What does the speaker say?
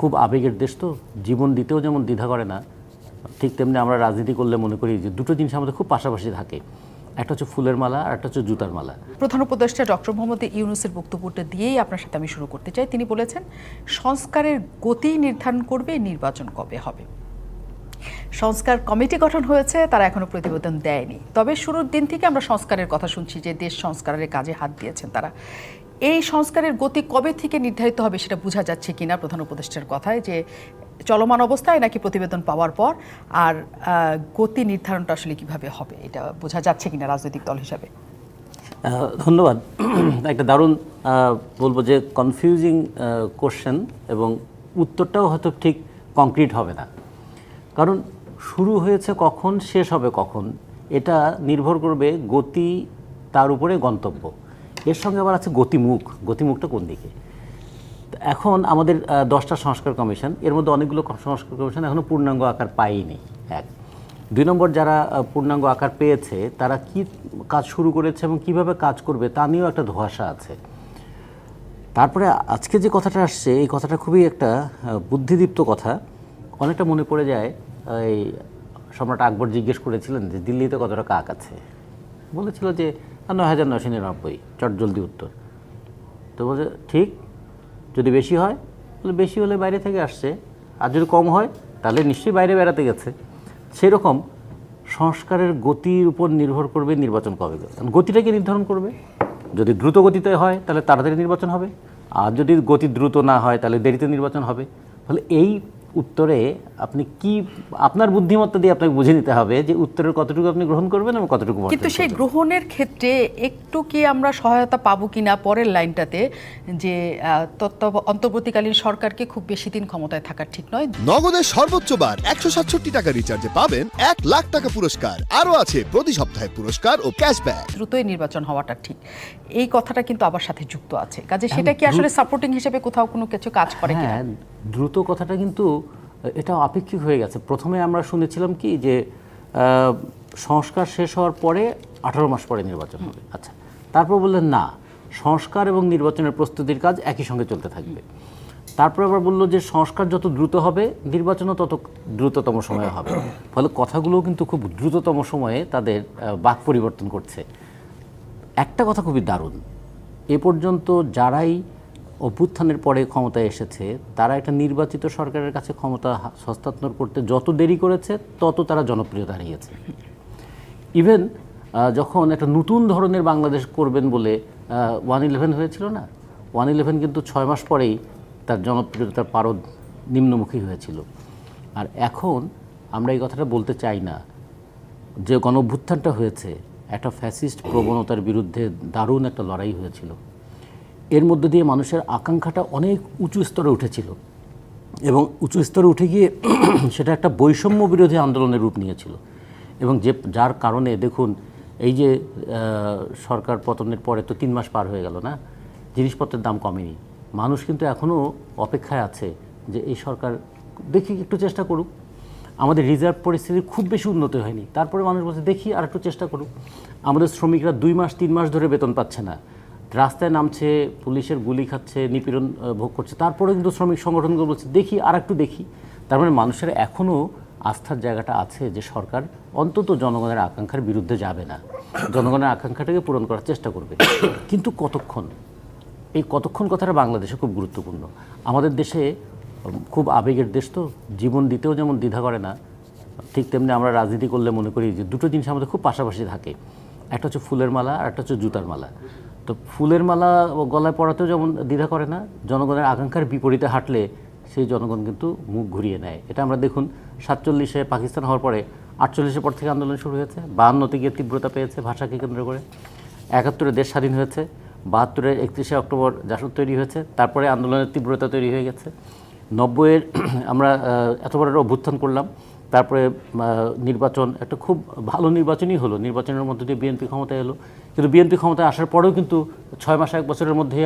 খুব আবেগের দেশ তো, জীবন দিতেও যেমন দ্বিধা করে না, ঠিক তেমনি আমরা রাজনীতি করলে মনে করি যে দুটো জিনিস আমাদের খুব পাশাপাশি থাকে। একটা হচ্ছে ফুলের মালা আর একটা হচ্ছে জুতার মালা। প্রধান উপদেষ্টা ডক্টর মোহাম্মদ ইউনুসের বক্তব্যটা দিয়েই আপনার সাথে আমি শুরু করতে চাই। তিনি বলেছেন, সংস্কারের গতি নির্ধারণ করবে, নির্বাচন কবে হবে? সংস্কার কমিটি গঠন হয়েছে, তারা এখনও প্রতিবেদন দেয়নি। তবে শুরুর দিন থেকে আমরা সংস্কারের কথা শুনছি যে দেশ সংস্কারের কাজে হাত দিয়েছেন তারা। এই সংস্কারের গতি কবে থেকে নির্ধারিত হবে সেটা বোঝা যাচ্ছে কিনা প্রধান উপদেষ্টার কথায়, যে চলমান অবস্থায় নাকি প্রতিবেদন পাওয়ার পর আর গতি নির্ধারণটা আসলে কীভাবে হবে এটা বোঝা যাচ্ছে কিনা রাজনৈতিক দল হিসাবে? ধন্যবাদ। একটা দারুণ বলব যে কনফিউজিং কোশ্চেন এবং উত্তরটাও হয়তো ঠিক কংক্রিট হবে না। কারণ শুরু হয়েছে কখন, শেষ হবে কখন, এটা নির্ভর করবে গতি তার উপরে গন্তব্য। এর সঙ্গে আবার আছে গতিমুখ। গতিমুখটা কোন দিকে? এখন আমাদের দশটা সংস্কার কমিশন, এর মধ্যে অনেকগুলো সংস্কার কমিশন এখনও পূর্ণাঙ্গ আকার পায়নি, এক। দুই নম্বর যারা পূর্ণাঙ্গ আকার পেয়েছে, তারা কি কাজ শুরু করেছে এবং কীভাবে কাজ করবে তা নিয়েও একটা ধোঁয়াশা আছে। তারপরে আজকে যে কথাটা আসছে, এই কথাটা খুবই একটা বুদ্ধিদীপ্ত কথা। অনেকটা মনে পড়ে যায়, এই সম্রাট আকবর জিজ্ঞেস করেছিলেন যে দিল্লিতে কতটা কাক আছে? বলেছিল যে নয় হাজার নয়শো নিরানব্বই, চট জলদি উত্তর। তো বলছে, ঠিক, যদি বেশি হয়, তাহলে বেশি হলে বাইরে থেকে আসছে। আর যদি কম হয়, তাহলে নিশ্চয়ই বাইরে বেড়াতে গেছে। সেরকম সংস্কারের গতির উপর নির্ভর করবে নির্বাচন কবে গতিটাকে নির্ধারণ করবে? যদি দ্রুত গতিতে হয়, তাহলে তাড়াতাড়ি নির্বাচন হবে। আর যদি গতি দ্রুত না হয়, তাহলে দেরিতে নির্বাচন হবে। ফলে এই উত্তরে আপনি কি আপনার বুদ্ধিমত্তা দিয়ে আপনাকে বুঝে নিতে হবে যে উত্তরের কতটুকু আপনি গ্রহণ করবেন এবং কতটুকু কিন্তু সেই গ্রহণের ক্ষেত্রে একটু কি আমরা সহায়তা পাবো কিনা পরের লাইনটাতে যে তত্ত্ব- অন্তর্বর্তীকালীন সরকারকে খুব বেশি দিন ক্ষমতায় থাকা ঠিক নয়। নগদের সর্বোচ্চ বার একশো সাতষট্টি টাকা রিচার্জে পাবেন এক লাখ টাকা পুরস্কার। আরও আছে প্রতি সপ্তাহে পুরস্কার ও ক্যাশব্যাক দ্রুতই নির্বাচন হওয়াটা ঠিক। এই কথাটা কিন্তু আবার সাথে যুক্ত আছে। কাজে সেটা কি আসলে সাপোর্টিং হিসেবে কোথাও কোনো কিছু কাজ করে কিনা? হ্যাঁ দ্রুত কথাটা কিন্তু এটা আপেক্ষিক হয়ে গেছে। প্রথমে আমরা শুনেছিলাম কি যে সংস্কার শেষ হওয়ার পরে আঠারো মাস পরে নির্বাচন হবে। আচ্ছা তারপর বললেন না সংস্কার এবং নির্বাচনের প্রস্তুতির কাজ একই সঙ্গে চলতে থাকবে। তারপর আবার বলল যে সংস্কার যত দ্রুত হবে নির্বাচনও তত দ্রুততম সময়ে হবে। ফলে কথাগুলোও কিন্তু খুব দ্রুততম সময়ে তাদের বাক পরিবর্তন করছে। একটা কথা খুবই দারুণ। এ পর্যন্ত যারাই অভ্যুত্থানের পরে ক্ষমতায় এসেছে, তারা একটা নির্বাচিত সরকারের কাছে ক্ষমতা হস্তান্তর করতে যত দেরি করেছে, তত তারা জনপ্রিয়তা হারিয়েছে। ইভেন যখন একটা নতুন ধরনের বাংলাদেশ করবেন বলে ওয়ান ইলেভেন হয়েছিল না? ওয়ান ইলেভেন কিন্তু ছয় মাস পরেই তার জনপ্রিয়তার পারদ নিম্নমুখী হয়েছিল। আর এখন আমরা এই কথাটা বলতে চাই না, যে গণঅভ্যুত্থানটা হয়েছে, একটা ফ্যাসিস্ট প্রবণতার বিরুদ্ধে দারুণ একটা লড়াই হয়েছিল। এর মধ্য দিয়ে মানুষের আকাঙ্ক্ষাটা অনেক উঁচু স্তরে উঠেছিল। এবং উঁচু স্তরে উঠে গিয়ে সেটা একটা বৈষম্য বিরোধী আন্দোলনের রূপ নিয়েছিল। এবং যে, যার কারণে, দেখুন, এই যে সরকার পতনের পরে তো তিন মাস পার হয়ে গেল না? জিনিসপত্রের দাম কমেনি। মানুষ কিন্তু এখনও অপেক্ষায় আছে যে, এই সরকার দেখি, একটু চেষ্টা করুক। আমাদের রিজার্ভ পরিস্থিতি খুব বেশি উন্নতি হয়নি। তারপরে মানুষ বলছে, দেখি আর একটু চেষ্টা করুক। আমাদের শ্রমিকরা দুই মাস, তিন মাস ধরে বেতন পাচ্ছে না। রাস্তায় নামছে, পুলিশের গুলি খাচ্ছে, নিপীড়ন ভোগ করছে। তারপরে কিন্তু শ্রমিক সংগঠনগুলো বলছে, দেখি আর একটু দেখি। তার মানে মানুষের এখনও আস্থার জায়গাটা আছে যে সরকার অন্তত জনগণের আকাঙ্ক্ষার বিরুদ্ধে যাবে না। জনগণের আকাঙ্ক্ষাটাকে পূরণ করার চেষ্টা করবে। কিন্তু কতক্ষণ? এই কতক্ষণ কথাটা বাংলাদেশে খুব গুরুত্বপূর্ণ। আমাদের দেশে খুব আবেগের দেশ তো, জীবন দিতেও যেমন দ্বিধা করে না, ঠিক তেমনি আমরা রাজনীতি করলে মনে করি যে দুটো জিনিস আমাদের খুব পাশাপাশি থাকে। একটা হচ্ছে ফুলের মালা আর একটা হচ্ছে জুতার মালা। তো ফুলের মালা গলায় পরাতেও যেমন দ্বিধা করে না, জনগণের আকাঙ্ক্ষার বিপরীতে হাঁটলে সেই জনগণ কিন্তু মুখ ঘুরিয়ে নেয়। এটা আমরা দেখুন, সাতচল্লিশে পাকিস্তান হওয়ার পরে আটচল্লিশের পর থেকে আন্দোলন শুরু হয়েছে, বাহান্নতে গিয়ে তীব্রতা পেয়েছে ভাষাকে কেন্দ্র করে, একাত্তরে দেশ স্বাধীন হয়েছে, বাহাত্তরে একত্রিশে অক্টোবর জাসদ তৈরি হয়েছে, তারপরে আন্দোলনের তীব্রতা তৈরি হয়ে গেছে। নব্বইয়ের আমরা এত বড় অভ্যুত্থান করলাম তারপরে নির্বাচন, একটা খুব ভালো নির্বাচনই হলো। নির্বাচনের মধ্যে দিয়ে বিএনপি ক্ষমতায় এলো। কিন্তু বিএনপি ক্ষমতায় আসার পরেও কিন্তু ছয় মাস, এক বছরের মধ্যেই